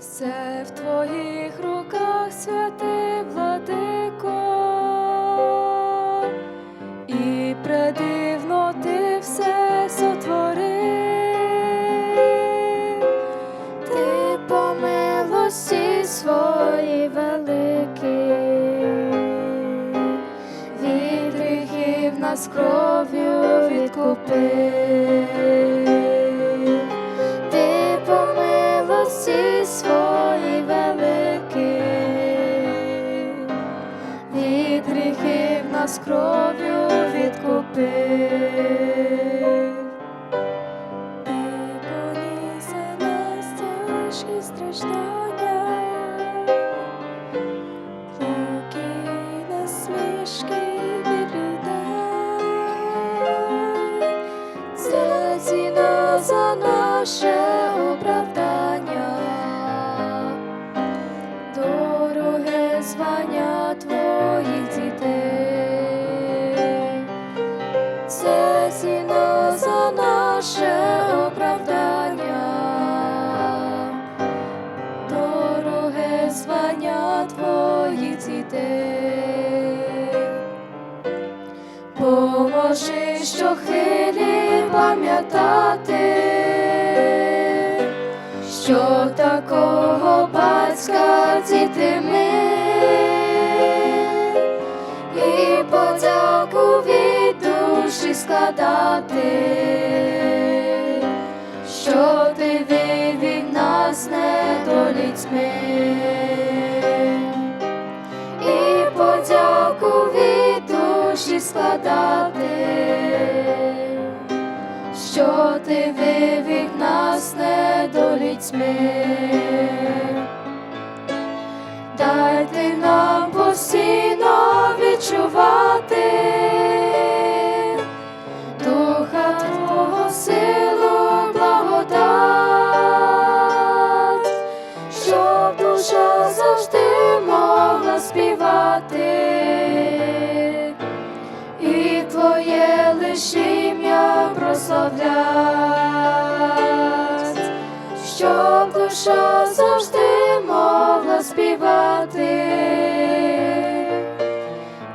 Все в твоїх руках, святий владико, і предивно ти все сотворив. Ти по милості своїй великій, від гріхів нас кров'ю відкупив. Нас кров'ю відкупив. Ти поніс за нас тяжкі страждання, муки і насмішки від людей. Це ціна за наше оправдання, дороге звання твоїх Поможи щохвилі пам'ятати, що такого батька діти ми, і подяку від душі складати, що ти вивів нас недоліцьми. і душі складати, що ти вивів нас недоліцьми. Дайте нам постійно відчувати Духа Твого силу, благодать, щоб душа завжди могла співати, Твоє лиш ім'я прославлять, щоб душа завжди могла співати,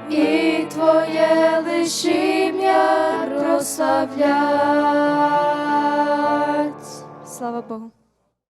і Твоє лиш ім'я прославлять. Слава Богу.